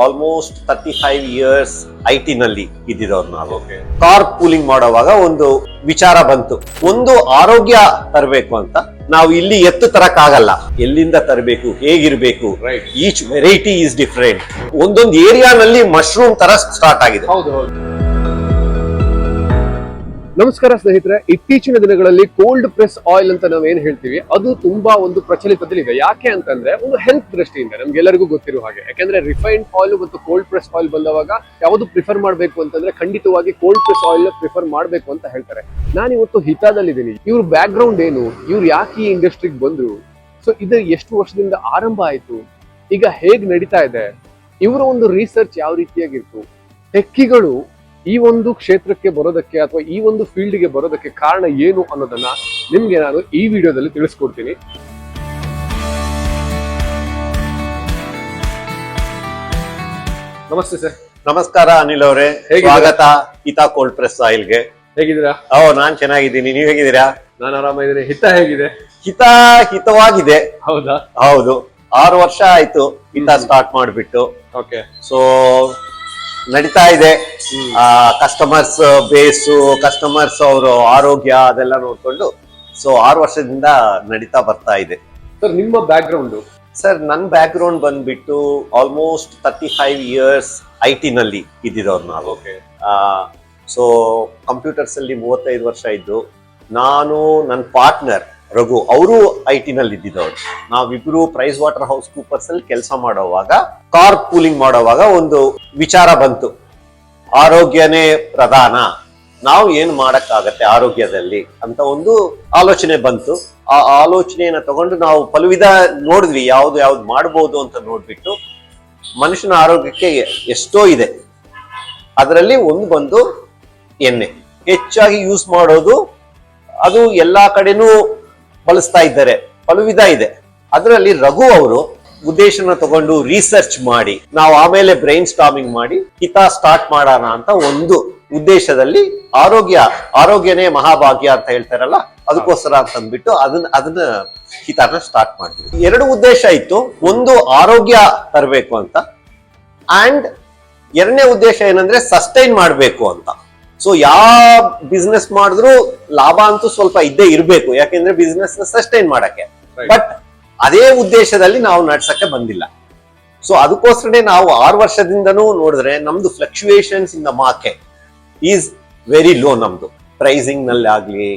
Almost thirty five years I T ನಲ್ಲಿ ಇದ್ದಿರೋರು ನಾವು. ಕಾರ್ ಪೂಲಿಂಗ್ ಮಾಡುವಾಗ ಒಂದು ವಿಚಾರ ಬಂತು. ಒಂದು ಆರೋಗ್ಯ ತರಬೇಕು ಅಂತ ನಾವು ಇಲ್ಲಿ ಎತ್ತು ತರಕ್ಕಾಗಲ್ಲ. ಎಲ್ಲಿಂದ ತರಬೇಕು ಹೇಗಿರ್ಬೇಕು. ಈಚ್ ವೆರೈಟಿ ಈಸ್ ಡಿಫ್ರೆಂಟ್ ಒಂದೊಂದು ಏರಿಯಾನಲ್ಲಿ ಮಶ್ರೂಮ್ ತರ ಸ್ಟಾರ್ಟ್ ಆಗಿದೆ. ಹೌದು ಹೌದು. ನಮಸ್ಕಾರ ಸ್ನೇಹಿತರೆ, ಇತ್ತೀಚಿನ ದಿನಗಳಲ್ಲಿ ಕೋಲ್ಡ್ ಪ್ರೆಸ್ ಆಯಿಲ್ ಅಂತ ನಾವು ಏನ್ ಹೇಳ್ತೀವಿ? ಅದು ತುಂಬಾ ಒಂದು ಪ್ರಚಲಿತದಲ್ಲಿದೆ ಯಾಕೆ ಅಂತಂದ್ರೆ, ಒಂದು ಹೆಲ್ತ್ ದೃಷ್ಟಿಯಿಂದ ನಮ್ಗೆಲ್ಲರಿಗೂ ಗೊತ್ತಿರೋ ಹಾಗೆ. ಯಾಕಂದ್ರೆ ರಿಫೈನ್ಡ್ ಆಯಿಲ್ ಮತ್ತು ಕೋಲ್ಡ್ ಪ್ರೆಸ್ ಆಯಿಲ್ ಬಂದವಾಗ ಯಾವುದು ಪ್ರಿಫರ್ ಮಾಡಬೇಕು ಅಂತಂದ್ರೆ ಖಂಡಿತವಾಗಿ ಕೋಲ್ಡ್ ಪ್ರೆಸ್ ಆಯಿಲ್ ಪ್ರಿಫರ್ ಮಾಡಬೇಕು ಅಂತ ಹೇಳ್ತಾರೆ. ನಾನು ಇವತ್ತು ಹಿತಾದಲ್ಲಿದ್ದೀನಿ. ಇವ್ರ ಬ್ಯಾಕ್ ಗ್ರೌಂಡ್ ಏನು? ಇವ್ರು ಯಾಕೆ ಈ ಇಂಡಸ್ಟ್ರಿಗೆ ಬಂದ್ರು? ಸೊ ಇದು ಎಷ್ಟು ವರ್ಷದಿಂದ ಆರಂಭ ಆಯಿತು? ಈಗ ಹೇಗ್ ನಡೀತಾ ಇದೆ? ಇವರ ಒಂದು ರಿಸರ್ಚ್ ಯಾವ ರೀತಿಯಾಗಿತ್ತು? ಟೆಕ್ಕಿಗಳು ಈ ಒಂದು ಕ್ಷೇತ್ರಕ್ಕೆ ಬರೋದಕ್ಕೆ ಅಥವಾ ಈ ಒಂದು ಫೀಲ್ಡ್ಗೆ ಬರೋದಕ್ಕೆ ಕಾರಣ ಏನು ಅನ್ನೋದನ್ನ ನಿಮ್ಗೆ ನಾನು ಈ ವಿಡಿಯೋದಲ್ಲಿ ತಿಳಿಸ್ಕೊಡ್ತೀನಿ. ನಮಸ್ತೆ ಸರ್. ನಮಸ್ಕಾರ ಅನಿಲ್ ಅವರೇ? ಸ್ವಾಗತ. ಹಿತಾ ಕೋಲ್ಡ್ ಪ್ರೆಸ್ ಆಯಿಲ್ಗೆ. ಹೇಗಿದ್ದೀರಾ? ಓ ನಾನ್ ಚೆನ್ನಾಗಿದ್ದೀನಿ. ನೀವ್ ಹೇಗಿದ್ದೀರಾ? ನಾನು ಆರಾಮಾಗಿದ್ದೀನಿ. ಹಿತ ಹೇಗಿದೆ? ಹಿತ ಹಿತವಾಗಿದೆ. ಹೌದಾ? ಹೌದು. ಆರು ವರ್ಷ ಆಯ್ತು. ಹಿತ ಸ್ಟಾರ್ಟ್ ಮಾಡ್ಬಿಟ್ಟು. ಓಕೆ ಸೊ ನಡೀತಾ ಇದೆ. ಕಸ್ಟಮರ್ಸ್ ಬೇಸು ಕಸ್ಟಮರ್ಸ್ ಅವರು ಆರೋಗ್ಯ ಅದೆಲ್ಲ ನೋಡ್ಕೊಂಡು ಸೊ ಆರು ವರ್ಷದಿಂದ ನಡೀತಾ ಬರ್ತಾ ಇದೆ. ಸರ್ ನಿಮ್ಮ ಬ್ಯಾಕ್ ಗ್ರೌಂಡ್ ಸರ್ ನನ್ನ ಬ್ಯಾಕ್ ಗ್ರೌಂಡ್ ಬಂದ್ಬಿಟ್ಟು almost thirty five years I T ನಲ್ಲಿ ಇದ್ದಿರೋರು ನಾವು. ಓಕೆ ಸೊ ಕಂಪ್ಯೂಟರ್ಸ್ ಅಲ್ಲಿ ಮೂವತ್ತೈದು ವರ್ಷ ಇದ್ದು ನಾನು ನನ್ನ ಪಾರ್ಟ್ನರ್ ರಘು, ಅವರು ಐ ಟಿ ನಲ್ಲಿ ಇದ್ದಿದ್ದವರು ನಾವಿಬ್ರು ಪ್ರೈಸ್ ವಾಟರ್ ಹೌಸ್ ಕೂಪರ್ಸ್ ಅಲ್ಲಿ ಕೆಲಸ ಮಾಡೋವಾಗ ಕಾರ್ ಪೂಲಿಂಗ್ ಮಾಡೋವಾಗ ಒಂದು ವಿಚಾರ ಬಂತು. ಆರೋಗ್ಯನೇ ಪ್ರಧಾನ. ನಾವು ಏನು ಮಾಡಕ್ಕಾಗತ್ತೆ ಆರೋಗ್ಯದಲ್ಲಿ ಅಂತ ಒಂದು ಆಲೋಚನೆ ಬಂತು. ಆ ಆಲೋಚನೆಯನ್ನ ತಗೊಂಡು ನಾವು ಪಲವಿಧ ನೋಡಿದ್ವಿ, ಯಾವ್ದು ಯಾವ್ದು ಮಾಡ್ಬೋದು ಅಂತ ನೋಡ್ಬಿಟ್ಟು ಮನುಷ್ಯನ ಆರೋಗ್ಯಕ್ಕೆ ಎಷ್ಟೋ ಇದೆ. ಅದರಲ್ಲಿ ಒಂದು ಬಂದು ಎಣ್ಣೆ. ಹೆಚ್ಚಾಗಿ ಯೂಸ್ ಮಾಡೋದು, ಅದು ಎಲ್ಲಾ ಕಡೆನೂ ಬಳಸ್ತಾ ಇದ್ದಾರೆ. ಪಲವಿಧ ಇದೆ. ಅದರಲ್ಲಿ ರಘು ಅವರು ಉದ್ದೇಶನ ತಗೊಂಡು ರಿಸರ್ಚ್ ಮಾಡಿ, ನಾವು ಆಮೇಲೆ ಬ್ರೈನ್ ಸ್ಟಾಮಿಂಗ್ ಮಾಡಿ, ಹಿತ ಸ್ಟಾರ್ಟ್ ಮಾಡೋಣ ಅಂತ ಒಂದು ಉದ್ದೇಶದಲ್ಲಿ ಆರೋಗ್ಯ, ಆರೋಗ್ಯನೇ ಮಹಾಭಾಗ್ಯ ಅಂತ ಹೇಳ್ತಾರಲ್ಲ, ಅದಕ್ಕೋಸ್ಕರ ಅಂತ ಅಂದ್ಬಿಟ್ಟು ಅದನ್ನ ಅದನ್ನ ಹಿತನ ಸ್ಟಾರ್ಟ್ ಮಾಡಿದ್ವಿ. ಎರಡು ಉದ್ದೇಶ ಇತ್ತು. ಒಂದು ಆರೋಗ್ಯ ತರಬೇಕು ಅಂತ ಅಂಡ್ ಎರಡನೇ ಉದ್ದೇಶ ಏನಂದ್ರೆ ಸಸ್ಟೈನ್ ಮಾಡಬೇಕು ಅಂತ. ಸೊ ಯಾವ ಬಿಸ್ನೆಸ್ ಮಾಡಿದ್ರು ಲಾಭ ಅಂತೂ ಸ್ವಲ್ಪ ಇದ್ದೇ ಇರಬೇಕು. ಯಾಕೆಂದ್ರೆ ಬಿಸ್ನೆಸ್ ಸಸ್ಟೈನ್ ಮಾಡಕ್ಕೆ. ಬಟ್ ಅದೇ ಉದ್ದೇಶದಲ್ಲಿ ನಾವು ನಡ್ಸಕ್ಕೆ ಬಂದಿಲ್ಲ. ಸೊ ಅದಕ್ಕೋಸ್ಕರನೇ ನಾವು ಆರು ವರ್ಷದಿಂದನೂ ನೋಡಿದ್ರೆ ನಮ್ದು fluctuations in the market is very low ನಮ್ದು. ಪ್ರೈಸಿಂಗ್ನಲ್ಲಿ ಆಗ್ಲಿ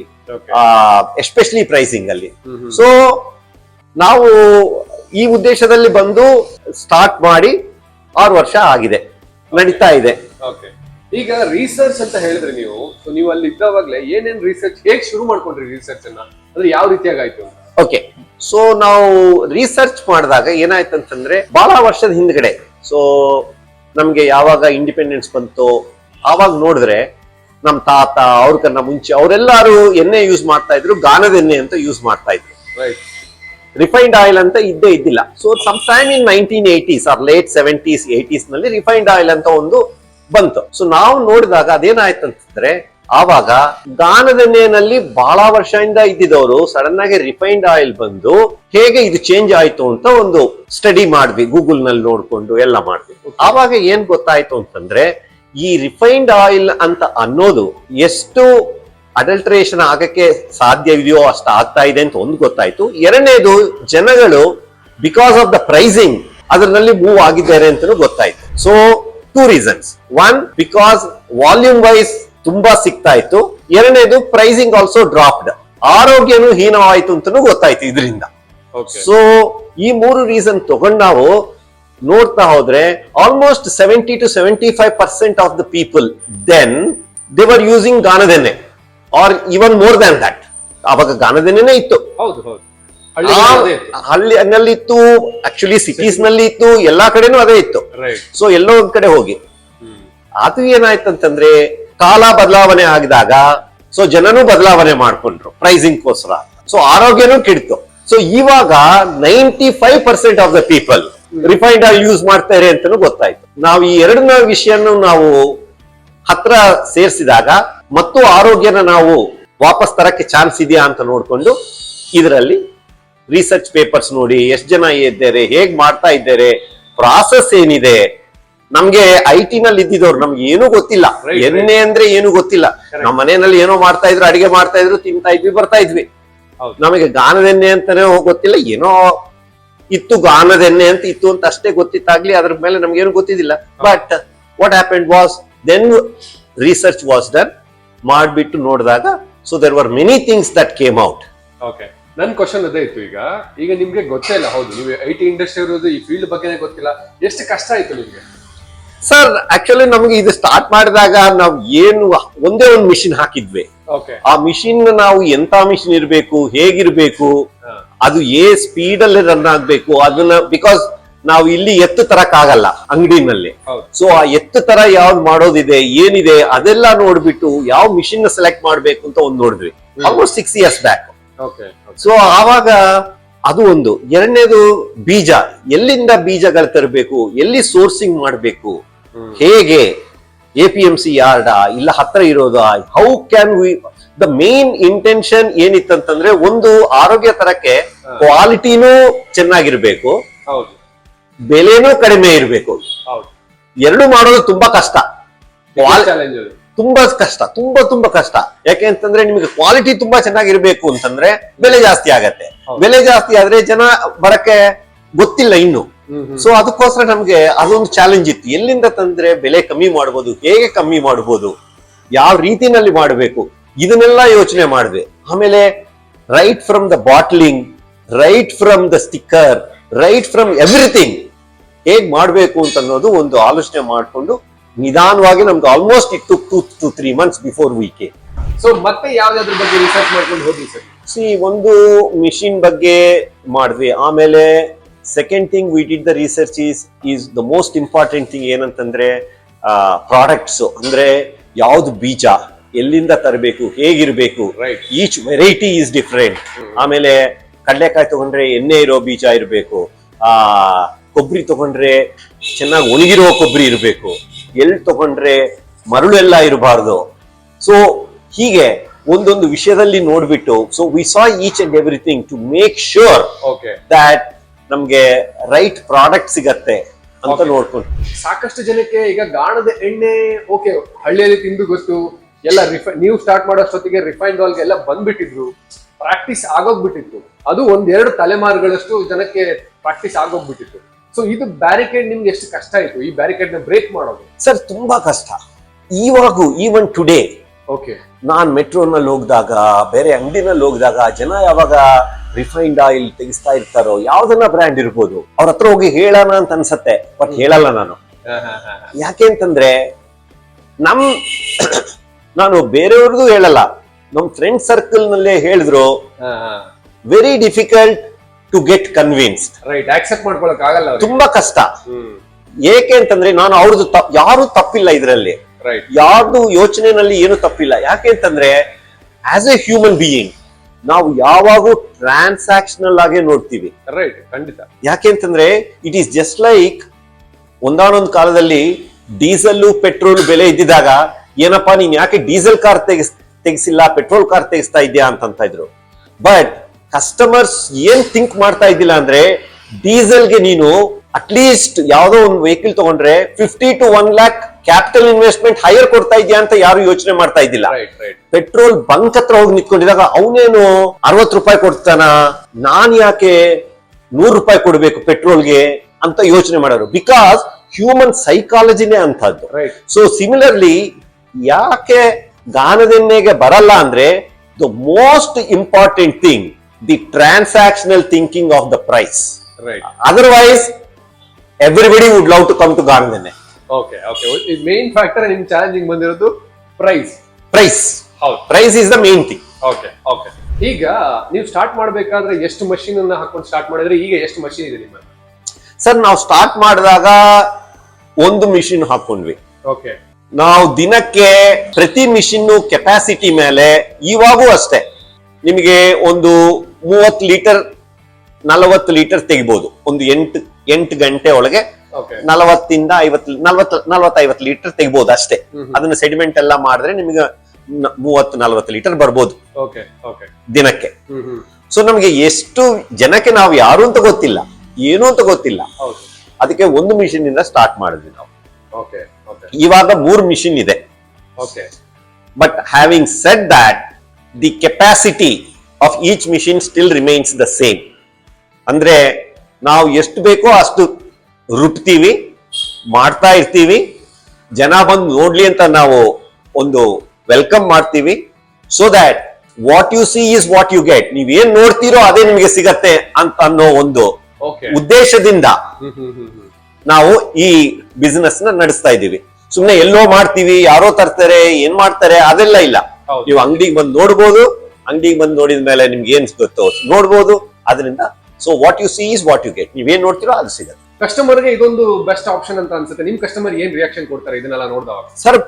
ಎಸ್ಪೆಷಲಿ ಪ್ರೈಸಿಂಗ್ ಅಲ್ಲಿ. ಸೊ ನಾವು ಈ ಉದ್ದೇಶದಲ್ಲಿ ಬಂದು ಸ್ಟಾರ್ಟ್ ಮಾಡಿ ಆರು ವರ್ಷ ಆಗಿದೆ. ನಡೀತಾ ಇದೆ. ಓಕೆ ಈಗ ರಿಸರ್ಚ್ ಅಂತ ಹೇಳಿದ್ರೆ ನೀವು ಸೊ ನೀವು ಅಲ್ಲಿ ಇದ್ದಾವಾಗ್ಲೇ ಏನೇನ್ ರಿಸರ್ಚ್ ಹೇಗೆ ಶುರು ಮಾಡ್ಕೊಂಡ್ರಿ ರಿಸರ್ಚ್ ಅನ್ನ? ಅಂದ್ರೆ ಯಾವ ರೀತಿಯಾಗಿ ಆಯ್ತು ಓಕೆ ಸೊ ನಾವು ರಿಸರ್ಚ್ ಮಾಡಿದಾಗ ಏನಾಯ್ತು ಅಂತಂದ್ರೆ ಬಹಳ ವರ್ಷದ ಹಿಂದ್ಗಡೆ ಸೊ ನಮ್ಗೆ ಯಾವಾಗ ಇಂಡಿಪೆಂಡೆನ್ಸ್ ಬಂತು ಆವಾಗ ನೋಡಿದ್ರೆ ನಮ್ ತಾತ ಅವ್ರಕನ್ನ ಮುಂಚೆ ಅವರೆಲ್ಲಾರು ಎಣ್ಣೆ ಯೂಸ್ ಮಾಡ್ತಾ ಇದ್ರು ಗಾನದ ಎಣ್ಣೆ ಅಂತ ಯೂಸ್ ಮಾಡ್ತಾ ಇದ್ರು. ರೈಟ್ ರಿಫೈನ್ಡ್ ಆಯಿಲ್ ಅಂತ ಇದ್ದೇ ಇದ್ದಿಲ್ಲ. So some time in nineteen eighties or late seventies ಏಟೀಸ್ನಲ್ಲಿ refined oil ಅಂತ ಒಂದು ಬಂತು. ಸೊ ನಾವು ನೋಡಿದಾಗ ಅದೇನಾಯ್ತು ಅಂತಂದ್ರೆ ಆವಾಗ ಗಾನದೆಣ್ಣೆಯಲ್ಲಿ ಬಹಳ ವರ್ಷದಿಂದ ಇದ್ದಿದವರು ಸಡನ್ ಆಗಿ ರಿಫೈನ್ಡ್ ಆಯಿಲ್ ಬಂದು ಹೇಗೆ ಇದು ಚೇಂಜ್ ಆಯ್ತು ಅಂತ ಒಂದು ಸ್ಟಡಿ ಮಾಡಿದ್ವಿ ಗೂಗಲ್ನಲ್ಲಿ ನೋಡ್ಕೊಂಡು ಎಲ್ಲ ಮಾಡಿದ್ವಿ. ಆವಾಗ ಏನ್ ಗೊತ್ತಾಯ್ತು ಅಂತಂದ್ರೆ, ಈ ರಿಫೈನ್ಡ್ ಆಯಿಲ್ ಅಂತ ಅನ್ನೋದು ಎಷ್ಟು ಅಡಲ್ಟ್ರೇಷನ್ ಆಗಕ್ಕೆ ಸಾಧ್ಯ ಇದೆಯೋ ಅಷ್ಟು ಆಗ್ತಾ ಇದೆ ಅಂತ ಒಂದು ಗೊತ್ತಾಯ್ತು. ಎರಡನೇದು, ಜನಗಳು ಬಿಕಾಸ್ ಆಫ್ ದ ಪ್ರೈಸಿಂಗ್ ಅದರಲ್ಲಿ ಮೂವ್ ಆಗಿದ್ದಾರೆ ಅಂತಲೂ ಗೊತ್ತಾಯ್ತು. So two reasons one because volume wise ತುಂಬಾ ಸಿಗ್ತಾ ಇತ್ತು. ಎರಡನೇದು ಪ್ರೈಸಿಂಗ್ ಆಲ್ಸೋ ಡ್ರಾಪ್ಡ್ ಆರೋಗ್ಯನು ಹೀನವಾಯ್ತು ಅಂತಲೂ ಗೊತ್ತಾಯ್ತು ಇದರಿಂದ. ಸೊ ಈ ಮೂರು ರೀಸನ್ ತಗೊಂಡ್ ನಾವು ನೋಡ್ತಾ ಹೋದ್ರೆ almost seventy to seventy five percent of the people then they were using ಗಾನದೆನ್ನೆ are even more than that ಅವಾಗ ಗಾನದೆನೆ ಇತ್ತು. ಹೌದು ಹೌದು. ಆ ಹಳ್ಳಿನಲ್ಲಿ ಇತ್ತು ಆಕ್ಚುಲಿ ಸಿಟೀಸ್ನಲ್ಲಿ ಇತ್ತು ಎಲ್ಲಾ ಕಡೆನೂ ಅದೇ ಇತ್ತು. ರೈಟ್ ಸೊ ಎಲ್ಲೋ ಒಂದ್ ಕಡೆ ಹೋಗಿ. ಅದು ಏನಾಯ್ತಂತಂದ್ರೆ ಕಾಲ ಬದಲಾವಣೆ ಆಗಿದಾಗ ಸೊ ಜನನೂ ಬದಲಾವಣೆ ಮಾಡ್ಕೊಂಡ್ರು ಪ್ರೈಸಿಂಗ್ ಗೋಸ್ಕರ ಸೊ ಆರೋಗ್ಯನೂ ಕೆಡಿತು. ಸೊ ಇವಾಗ ninety five percent of the people refined oil use ಮಾಡ್ತಾರೆ ಅಂತಾನು ಗೊತ್ತಾಯ್ತು. ನಾವು ಈ ಎರಡನ್ನ ವಿಷಯನು ನಾವು ಹತ್ರ ಸೇರಿಸಿದಾಗ ಮತ್ತು ಆರೋಗ್ಯನ ನಾವು ವಾಪಸ್ ತರಕ್ಕೆ ಚಾನ್ಸ್ ಇದೆಯಾ ಅಂತ ನೋಡ್ಕೊಂಡು ಇದರಲ್ಲಿ ರಿಸರ್ಚ್ ಪೇಪರ್ಸ್ ನೋಡಿ ಎಷ್ಟು ಜನ ಇದ್ದಾರೆ ಹೇಗ್ ಮಾಡ್ತಾ ಇದ್ದಾರೆ ಪ್ರಾಸೆಸ್ ಏನಿದೆ. ನಮ್ಗೆ ಐ ಟಿ ನಲ್ಲಿ ಇದ್ದಿದ್ದವ್ರು ನಮ್ಗೆ ಏನೂ ಗೊತ್ತಿಲ್ಲ. ಎಣ್ಣೆ ಅಂದ್ರೆ ಏನು ಗೊತ್ತಿಲ್ಲ. ನಮ್ಮ ಮನೆಯಲ್ಲಿ ಏನೋ ಮಾಡ್ತಾ ಇದ್ರು ಅಡಿಗೆ ಮಾಡ್ತಾ ಇದ್ರು ತಿಂತಾ ಇದ್ವಿ ಬರ್ತಾ ಇದ್ವಿ. ನಮಗೆ ಗಾನದ ಎಣ್ಣೆ ಅಂತಾನೆ ಗೊತ್ತಿಲ್ಲ ಏನೋ ಇತ್ತು ಗಾನದೆಣ್ಣೆ ಅಂತ ಇತ್ತು ಅಂತ ಅಷ್ಟೇ ಗೊತ್ತಿತ್ತಾಗ್ಲಿ ಅದ್ರ ಮೇಲೆ ನಮ್ಗೇನು ಗೊತ್ತಿದ್ದಿಲ್ಲ. But what happened was then research was done ಮಾಡ್ಬಿಟ್ಟು ನೋಡಿದಾಗ so there were many things that came out okay none question ಅದೇ ಇತ್ತು ಈಗ. ಈಗ ನಿಮ್ಗೆ ಗೊತ್ತೇ ಇಲ್ಲ ಹೌದು ನೀವು ಐ ಟಿ ಇಂಡಸ್ಟ್ರಿ ಇರೋದು ಈ ಫೀಲ್ಡ್ ಬಗ್ಗೆನೇ ಗೊತ್ತಿಲ್ಲ. ಎಷ್ಟು ಕಷ್ಟ ಆಯ್ತು ನಿಮ್ಗೆ? ಸರ್ ಆಕ್ಚುಲಿ ನಮ್ಗೆ ಇದು ಸ್ಟಾರ್ಟ್ ಮಾಡಿದಾಗ ನಾವು ಏನು ಒಂದೇ ಒಂದು ಮಿಷಿನ್ ಹಾಕಿದ್ವಿ. ಓಕೆ ಆ ಮಿಷಿನ್ ನಾವು ಎಂತ ಮಿಷಿನ್ ಇರಬೇಕು ಹೇಗಿರ್ಬೇಕು ಅದು ಏ ಸ್ಪೀಡ್ ಅಲ್ಲಿ ರನ್ ಆಗ್ಬೇಕು ಅದನ್ನ ಬಿಕಾಸ್ ನಾವು ಇಲ್ಲಿ ಎತ್ತು ತರಕ್ ಆಗಲ್ಲ ಅಂಗಡಿನಲ್ಲಿ. ಸೊ ಆ ಎತ್ತು ತರ ಯಾವ್ದು ಮಾಡೋದಿದೆ ಏನಿದೆ ಅದೆಲ್ಲ ನೋಡ್ಬಿಟ್ಟು ಯಾವ ಮಿಷಿನ್ ಸೆಲೆಕ್ಟ್ ಮಾಡ್ಬೇಕು ಅಂತ ಒಂದ್ ನೋಡಿದ್ವಿ. Almost six years back so ಆವಾಗ ಅದು ಒಂದು. ಎರಡನೇದು ಬೀಜ. ಎಲ್ಲಿಂದ ಬೀಜಗಳು ತರಬೇಕು? ಎಲ್ಲಿ ಸೋರ್ಸಿಂಗ್ ಮಾಡಬೇಕು? ಹೇಗೆ? A P M C yard? ಇಲ್ಲ ಹತ್ರ ಇರೋದ? How can we the main intention ಏನಿತ್ತಂತಂದ್ರೆ ಒಂದು ಆರೋಗ್ಯ ತರಕ್ಕೆ ಕ್ವಾಲಿಟಿನೂ ಚೆನ್ನಾಗಿರ್ಬೇಕು. ಬೆಲೆನೂ ಕಡಿಮೆ ಇರಬೇಕು. ಎರಡು ಮಾಡೋದು ತುಂಬಾ ಕಷ್ಟ. ತುಂಬಾ ಕಷ್ಟ ತುಂಬಾ ತುಂಬಾ ಕಷ್ಟ. ಯಾಕೆ ಅಂತಂದ್ರೆ ನಿಮಗೆ ಕ್ವಾಲಿಟಿ ತುಂಬಾ ಚೆನ್ನಾಗಿರ್ಬೇಕು ಅಂತಂದ್ರೆ ಬೆಲೆ ಜಾಸ್ತಿ ಆಗತ್ತೆ. ಬೆಲೆ ಜಾಸ್ತಿ ಆದ್ರೆ ಜನ ಬರಕ್ಕೆ ಗೊತ್ತಿಲ್ಲ ಇನ್ನು. ಸೊ ಅದಕ್ಕೋಸ್ಕರ ನಮ್ಗೆ ಅದೊಂದು ಚಾಲೆಂಜ್ ಇತ್ತು. ಎಲ್ಲಿಂದ ತಂದ್ರೆ ಬೆಲೆ ಕಮ್ಮಿ ಮಾಡ್ಬೋದು ಹೇಗೆ ಕಮ್ಮಿ ಮಾಡ್ಬೋದು ಯಾವ ರೀತಿನಲ್ಲಿ ಮಾಡಬೇಕು ಇದನ್ನೆಲ್ಲ ಯೋಚನೆ ಮಾಡಿದೆ ಆಮೇಲೆ right from the bottling right from the sticker right from everything ಹೇಗ್ ಮಾಡ್ಬೇಕು ಅಂತ ಅನ್ನೋದು ಒಂದು ಆಲೋಚನೆ ಮಾಡ್ಕೊಂಡು ನಿಧಾನವಾಗಿ ನಮ್ಗೆ almost it to two to three months before ವೀಕೆ so ಮತ್ತೆ ಯಾವ್ದಾದ್ರ ಬಗ್ಗೆ ರಿಸರ್ಚ್ ಮಾಡ್ಕೊಂಡು ಹೋದ್ವಿ ಸರ್? ಸಿ ಒಂದು ಮಿಷಿನ್ ಬಗ್ಗೆ ಮಾಡಿದ್ವಿ. ಆಮೇಲೆ second thing we did the research is is the most important thing ಏನಂತಂದ್ರೆ ಪ್ರಾಡಕ್ಟ್ಸ್ ಅಂದ್ರೆ ಯಾವ್ದು ಬೀಜ ಎಲ್ಲಿಂದ ತರಬೇಕು ಹೇಗಿರಬೇಕು. ಈಚ್ ವೆರೈಟಿ ಈಸ್ ಡಿಫ್ರೆಂಟ್ ಆಮೇಲೆ ಕಡಲೆಕಾಯಿ ತಗೊಂಡ್ರೆ ಎಣ್ಣೆ ಇರೋ ಬೀಜ ಇರಬೇಕು. ಆ ಕೊಬ್ಬರಿ ತಗೊಂಡ್ರೆ ಚೆನ್ನಾಗಿ ಒಣಗಿರೋ ಕೊಬ್ಬರಿ ಇರಬೇಕು. ಎಳ್ ತಗೊಂಡ್ರೆ ಮರಳೆಲ್ಲ ಎಲ್ಲ ಇರಬಾರ್ದು. ಸೊ ಹೀಗೆ ಒಂದೊಂದು ವಿಷಯದಲ್ಲಿ ನೋಡ್ಬಿಟ್ಟು so we saw each and everything to make sure okay that ನಮ್ಗೆ ರೈಟ್ ಪ್ರಾಡಕ್ಟ್ ಸಿಗತ್ತೆ ಅಂತ. ನೋಡ್ಕೊಂಡು ಸಾಕಷ್ಟು ಜನಕ್ಕೆ ಈಗ ಗಾಣದ ಎಣ್ಣೆ ಓಕೆ ಹಳ್ಳಿಯಲ್ಲಿ ತಿಂದು ಗೊತ್ತು. ಎಲ್ಲ ರಿಫೈ ನೀವು ಸ್ಟಾರ್ಟ್ ಮಾಡೋಷ್ಟೊತ್ತಿಗೆ ರಿಫೈನ್ಡ್ ಆಲ್ಗೆ ಎಲ್ಲ ಬಂದ್ಬಿಟ್ಟಿದ್ರು. ಪ್ರಾಕ್ಟೀಸ್ ಆಗೋಗ್ಬಿಟ್ಟಿತ್ತು. ಅದು ಒಂದೆರಡು ತಲೆಮಾರುಗಳಷ್ಟು ಜನಕ್ಕೆ ಪ್ರಾಕ್ಟೀಸ್ ಆಗೋಗ್ಬಿಟ್ಟಿತ್ತು. ಸೊ ಇದು ಬ್ಯಾರಿಕೇಡ್ ನಿಮ್ಗೆ ಎಷ್ಟು ಕಷ್ಟ ಆಯ್ತು? ಈ ಬ್ಯಾರಿಕೇಡ್ನ ಬ್ರೇಕ್ ಮಾಡೋದು? ಸರ್ ತುಂಬಾ ಕಷ್ಟ. ಇವಾಗೂ ಈವನ್ ಟುಡೇ ಓಕೆ ನಾನ್ ಮೆಟ್ರೋನಲ್ಲಿ ಹೋಗಿದಾಗ ಬೇರೆ ಅಂಗಡಿನಲ್ಲಿ ಹೋಗಿದಾಗ ಜನ ಯಾವಾಗ ರಿಫೈನ್ಡ್ ಆಯಿಲ್ ತೆಗಿಸ್ತಾ ಇರ್ತಾರೋ ಯಾವ್ದನ್ನ ಬ್ರ್ಯಾಂಡ್ ಇರ್ಬೋದು ಅವ್ರ ಹತ್ರ ಹೋಗಿ ಹೇಳೋಣ ಅಂತ ಅನ್ಸತ್ತೆ ಬಟ್ ಹೇಳಲ್ಲ ನಾನು. ಯಾಕೆ ಅಂತಂದ್ರೆ ನಮ್ ನಾನು ಬೇರೆಯವ್ರಿಗೂ ಹೇಳಲ್ಲ. ನಮ್ ಫ್ರೆಂಡ್ ಸರ್ಕಲ್ ನಲ್ಲೇ ಹೇಳಿದ್ರು very difficult to get convinced right accept ಮಾಡ್ಕೊಳಕ್ ಆಗಲ್ಲ ಅವ್ರಿಗೆ. ತುಂಬಾ ಕಷ್ಟ. ಹ್ಮ್. ಏಕೆ ಅಂತಂದ್ರೆ ನಾನು ಅವ್ರದ್ದು ತಪ್ ಯಾರು ತಪ್ಪಿಲ್ಲ ಇದರಲ್ಲಿ. ರೈಟ್ ಯಾರ್ದು ಯೋಚನೆನಲ್ಲಿ ಏನು ತಪ್ಪಿಲ್ಲ. ಯಾಕೆ ಅಂತಂದ್ರೆ ಆಸ್ ಎ ಹ್ಯೂಮನ್ ಬೀಯಿಂಗ್ ನಾವು ಯಾವಾಗೂ ಟ್ರಾನ್ಸಾಕ್ಷನಲ್ ಆಗಿ ನೋಡ್ತೀವಿ. ರೈಟ್ ಖಂಡಿತ. ಯಾಕೆ ಅಂತಂದ್ರೆ ಇಟ್ ಈಸ್ ಜಸ್ಟ್ ಲೈಕ್ ಒಂದಾನೊಂದು ಕಾಲದಲ್ಲಿ ಡೀಸೆಲ್ ಪೆಟ್ರೋಲ್ ಬೆಲೆ ಇದ್ದಿದಾಗ ಏನಪ್ಪಾ ನೀನ್ ಯಾಕೆ ಡೀಸೆಲ್ ಕಾರ್ ತೆಗಿಸ್ ತೆಗಿಸಿಲ್ಲ ಪೆಟ್ರೋಲ್ ಕಾರ್ ತೆಗಿಸ್ತಾ ಇದೆಯಾ ಅಂತ ಇದ್ರು. ಬಟ್ ಕಸ್ಟಮರ್ಸ್ ಏನ್ ಥಿಂಕ್ ಮಾಡ್ತಾ ಇದ್ದಿಲ್ಲ ಅಂದ್ರೆ ಡೀಸೆಲ್ಗೆ ನೀನು ಅಟ್ಲೀಸ್ಟ್ ಯಾವ್ದೋ ಒಂದು ವೆಹಿಕಲ್ ತಗೊಂಡ್ರೆ fifty to one lakh capital investment higher ಕೊಡ್ತಾ ಇದೆಯಾ ಅಂತ ಯಾರು ಯೋಚನೆ ಮಾಡ್ತಾ ಇದ್ದಿಲ್ಲ. ರೈಟ್ ರೈಟ್ ಪೆಟ್ರೋಲ್ ಬಂಕ್ ಹತ್ರ ಹೋಗಿ ನಿಂತ್ಕೊಂಡಿದಾಗ ಅವನೇನು ಅರವತ್ ರೂಪಾಯಿ ಕೊಡ್ತಾನ? ನಾನ್ ಯಾಕೆ ನೂರು ರೂಪಾಯಿ ಕೊಡ್ಬೇಕು ಪೆಟ್ರೋಲ್ಗೆ ಅಂತ ಯೋಚನೆ ಮಾಡೋರು. ಬಿಕಾಸ್ ಹ್ಯೂಮನ್ ಸೈಕಾಲಜಿನೇ ಅಂತದ್ದು ಸೊ ಸಿಮಿಲರ್ಲಿ ಯಾಕೆ ಗಾನದೆನ್ನೆಗೆ ಬರಲ್ಲ ಅಂದ್ರೆ the most important thing the transactional thinking of the price right otherwise everybody would love to come to ಗಾನದೆಣ್ಣೆ okay okay main factor ನಿಮ್ ಚಾಲೆಂಜಿಂಗ್ ಬಂದಿರೋದು ಪ್ರೈಸ್ ಪ್ರೈಸ್ ಹೌದು. Price is the main thing okay okay ಈಗ ನೀವು start ಮಾಡ್ಬೇಕಾದ್ರೆ ಎಷ್ಟು machine ಅನ್ನ ಹಾಕೊಂಡು start ಮಾಡಿದ್ರೆ ಈಗ ಎಷ್ಟು ಮಷೀನ್ ಇದೆ ನಿಮ್ಮ ಸರ್ ನಾವು ಸ್ಟಾರ್ಟ್ ಮಾಡಿದಾಗ ಒಂದು ಮಿಷಿನ್ ಹಾಕೊಂಡ್ವಿ. ಓಕೆ ನಾವು ದಿನಕ್ಕೆ ಪ್ರತಿ ಮಿಷಿನ್ ಕೆಪಾಸಿಟಿ ಮೇಲೆ ಇವಾಗೂ ಅಷ್ಟೇ. ನಿಮಗೆ ಒಂದು ಮೂವತ್ತು ಲೀಟರ್ ನಲವತ್ತು ಲೀಟರ್ ತೆಗಿಬಹುದು ಒಂದು ಎಂಟು ಎಂಟು ಗಂಟೆ ಒಳಗೆ ನಲವತ್ತಿಂದ ಐವತ್ತು ನಲವತ್ತು ನಲವತ್ತೈವತ್ತು ಲೀಟರ್ ತೆಗಿಬಹುದು ಅಷ್ಟೇ. ಅದನ್ನ ಸೆಡಿಮೆಂಟ್ ಎಲ್ಲ ಮಾಡಿದ್ರೆ ನಿಮಗೆ ಮೂವತ್ತು ನಲವತ್ತು ಲೀಟರ್ ಬರ್ಬೋದು. ಓಕೆ ಓಕೆ ದಿನಕ್ಕೆ. ಸೊ ನಮಗೆ ಎಷ್ಟು ಜನಕ್ಕೆ ನಾವು ಯಾರು ಅಂತ ಗೊತ್ತಿಲ್ಲ. ಏನು ಅಂತ ಗೊತ್ತಿಲ್ಲ. ಅದಕ್ಕೆ ಒಂದು ಮಿಷಿನ್ ಇಂದ ಸ್ಟಾರ್ಟ್ ಮಾಡಿದ್ವಿ ನಾವು. ಓಕೆ ಓಕೆ ಇವಾಗ ಮೂರು ಮಿಷಿನ್ ಇದೆ. Okay but having set that the capacity of each machine still remains the same ಅಂದ್ರೆ ನಾವು ಎಷ್ಟು ಬೇಕೋ ಅಷ್ಟು ರುಬ್ತೀವಿ ಮಾಡ್ತಾ ಇರ್ತೀವಿ. ಜನ ಬಂದು ನೋಡ್ಲಿ ಅಂತ ನಾವು ಒಂದು ವೆಲ್ಕಮ್ ಮಾಡ್ತೀವಿ. So that what you see is what you get ನೀವೇನ್ ನೋಡ್ತೀರೋ ಅದೇ ನಿಮಗೆ ಸಿಗತ್ತೆ ಅಂತ ಅನ್ನೋ ಒಂದು ಉದ್ದೇಶದಿಂದ ನಾವು ಈ ಬಿಸ್ನೆಸ್ನ ನಡೆಸ್ತಾ ಇದ್ದೀವಿ. ಸುಮ್ನೆ ಎಲ್ಲೋ ಮಾಡ್ತೀವಿ ಯಾರೋ ತರ್ತಾರೆ ಏನ್ ಮಾಡ್ತಾರೆ ಅದೆಲ್ಲ ಇಲ್ಲ. ನೀವು ಅಂಗಡಿಗೆ ಬಂದು ನೋಡ್ಬೋದು ಅಂಗಡಿಗೆ ಬಂದು ನೋಡಿದ ಮೇಲೆ ನಿಮ್ಗೆ ಏನ್ ಗೊತ್ತೋ ನೋಡ್ಬೋದು. ಅದರಿಂದ so what you see is what you get ನೀವೇನ್ ನೋಡ್ತೀರೋ ಅದು ಸಿಗುತ್ತೆ. ಕಸ್ಟಮರ್ಗೆ ಇದೊಂದು ಬೆಸ್ಟ್ ಆಪ್ಷನ್ ಅಂತ ಅನ್ಸುತ್ತೆ. ನಿಮ್ ಕಸ್ಟಮರ್ ಏನ್ ರಿಯಾಕ್ಷನ್ ಕೊಡ್ತಾರೆ ಇದನ್ನೆಲ್ಲ ನೋಡಿದಾಗ? ಸರ್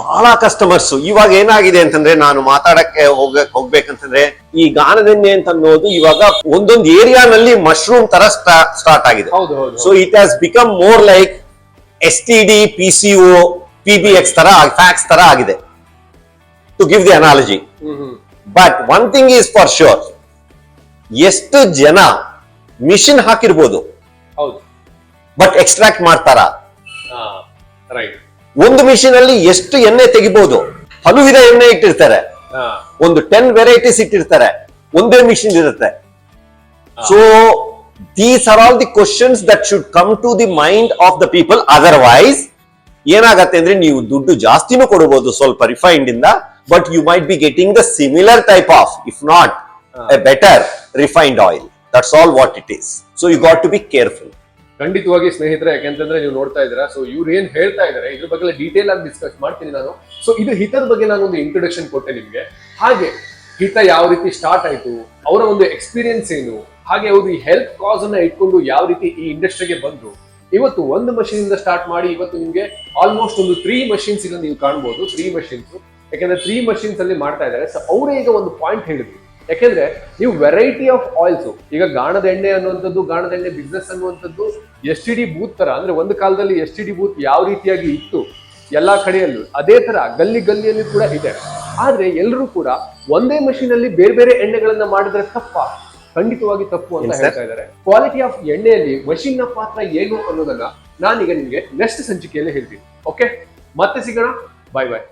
ಬಹಳ ಕಸ್ಟಮರ್ಸ್ ಇವಾಗ ಏನಾಗಿದೆ ಅಂತಂದ್ರೆ ನಾನು ಮಾತಾಡಕ್ಕೆ ಹೋಗ ಹೋಗ್ಬೇಕಂತಂದ್ರೆ ಈ ಗಾನದೆಣ್ಣೆ ಅಂತ ಅನ್ನೋದು ಇವಾಗ ಒಂದೊಂದು ಏರಿಯಾನಲ್ಲಿ ಮಶ್ರೂಮ್ ತರ ಸ್ಟಾರ್ಟ್ ಆಗಿದೆ. ಹೌದು ಹೌದು so it has become more like S T D P C O P B X ತರ ಫ್ಯಾಕ್ಸ್ ತರ ಆಗಿದೆ. To give the analogy but one thing is for sure ಎಷ್ಟು ಜನ ಮಿಷಿನ್ ಹಾಕಿರ್ಬೋದು ಬಟ್ ಎಕ್ಸ್ಟ್ರಾಕ್ಟ್ ಮಾಡ್ತಾರ? ಒಂದು ಮಿಷಿನ್ ಅಲ್ಲಿ ಎಷ್ಟು ಎಣ್ಣೆ ತೆಗಿಬಹುದು ಹಲವು ವಿಧ ಎಣ್ಣೆ ಇಟ್ಟಿರ್ತಾರೆ. ಒಂದು ಟೆನ್ ವೆರೈಟೀಸ್ ಇಟ್ಟಿರ್ತಾರೆ. ಒಂದೇ ಮಿಷಿನ್ ಇರುತ್ತೆ. So these are all the questions that should come to the mind of the people otherwise ಏನಾಗತ್ತೆ ಅಂದ್ರೆ ನೀವು ದುಡ್ಡು ಜಾಸ್ತಿನೂ ಕೊಡಬಹುದು ಸ್ವಲ್ಪ ರಿಫೈನ್ಡ್ ಇಂದ but you might be getting the similar type of if not a better refined oil that's all what it is so you got to be careful ಖಂಡಿತವಾಗಿ ಸ್ನೇಹಿತರೆ, ಯಾಕೆಂತಂದ್ರೆ ನೀವು ನೋಡ್ತಾ ಇದ್ದೀರಾ ಸೊ ಇವ್ರು ಏನ್ ಹೇಳ್ತಾ ಇದಾರೆ ಇದ್ರ ಬಗ್ಗೆ ಡೀಟೇಲ್ ಆಗಿ ಡಿಸ್ಕಸ್ ಮಾಡ್ತೀನಿ ನಾನು. ಸೊ ಇದು ಹಿತದ ಬಗ್ಗೆ ನಾನು ಒಂದು ಇಂಟ್ರೊಡಕ್ಷನ್ ಕೊಟ್ಟೆ ನಿಮ್ಗೆ. ಹಾಗೆ, ಹಿತ ಯಾವ ರೀತಿ ಸ್ಟಾರ್ಟ್ ಆಯ್ತು, ಅವರ ಒಂದು ಎಕ್ಸ್ಪೀರಿಯನ್ಸ್ ಏನು, ಹಾಗೆ ಅವರು ಈ ಹೆಲ್ತ್ ಕಾಸ್ ಅನ್ನ ಇಟ್ಕೊಂಡು ಯಾವ ರೀತಿ ಈ ಇಂಡಸ್ಟ್ರಿಗೆ ಬಂದ್ರು. ಇವತ್ತು ಒಂದು ಮಷೀನ್ ಇಂದ ಸ್ಟಾರ್ಟ್ ಮಾಡಿ, ಇವತ್ತು ನಿಮ್ಗೆ ಆಲ್ಮೋಸ್ಟ್ ಒಂದು ತ್ರೀ ಮಷೀನ್ಸ್ ಇಲ್ಲ ನೀವು ಕಾಣ್ಬೋದು ತ್ರೀ ಮಷಿನ್ಸ್ ಯಾಕಂದ್ರೆ ತ್ರೀ ಮಷಿನ್ಸ್ ಅಲ್ಲಿ ಮಾಡ್ತಾ ಇದ್ದಾರೆ. ಸೊ ಅವರೇ ಈಗ ಒಂದು ಪಾಯಿಂಟ್ ಹೇಳಿದ್ರು. ಯಾಕೆಂದ್ರೆ ನೀವು ವೆರೈಟಿ ಆಫ್ ಆಯಿಲ್ಸ್ ಈಗ ಗಾಣದ ಎಣ್ಣೆ ಅನ್ನುವಂಥದ್ದು ಗಾಣದ ಎಣ್ಣೆ ಬಿಸ್ನೆಸ್ ಅನ್ನುವಂಥದ್ದು ಎಸ್ ಟಿ ಡಿ ಬೂತ್ ತರ ಅಂದ್ರೆ ಒಂದು ಕಾಲದಲ್ಲಿ ಎಸ್ ಟಿ ಡಿ ಬೂತ್ ಯಾವ ರೀತಿಯಾಗಿ ಇತ್ತು? ಎಲ್ಲಾ ಕಡೆಯಲ್ಲೂ ಅದೇ ತರ ಗಲ್ಲಿ ಗಲ್ಲಿಯಲ್ಲಿ ಕೂಡ ಇದೆ. ಆದ್ರೆ ಎಲ್ಲರೂ ಕೂಡ ಒಂದೇ ಮಷೀನ್ ಅಲ್ಲಿ ಬೇರೆ ಬೇರೆ ಎಣ್ಣೆಗಳನ್ನ ಮಾಡಿದ್ರೆ ತಪ್ಪ. ಖಂಡಿತವಾಗಿ ತಪ್ಪು ಅಂತ ಹೇಳ್ತಾ ಇದ್ದಾರೆ. ಕ್ವಾಲಿಟಿ ಆಫ್ ಎಣ್ಣೆಯಲ್ಲಿ ಮಷೀನ್ನ ಪಾತ್ರ ಏನು ಅನ್ನೋದನ್ನ ನಾನೀಗ ನಿಮಗೆ ನೆಕ್ಸ್ಟ್ ಸಂಚಿಕೆಯಲ್ಲಿ ಹೇಳ್ತೀನಿ. ಓಕೆ ಮತ್ತೆ ಸಿಗೋಣ. ಬಾಯ್ ಬಾಯ್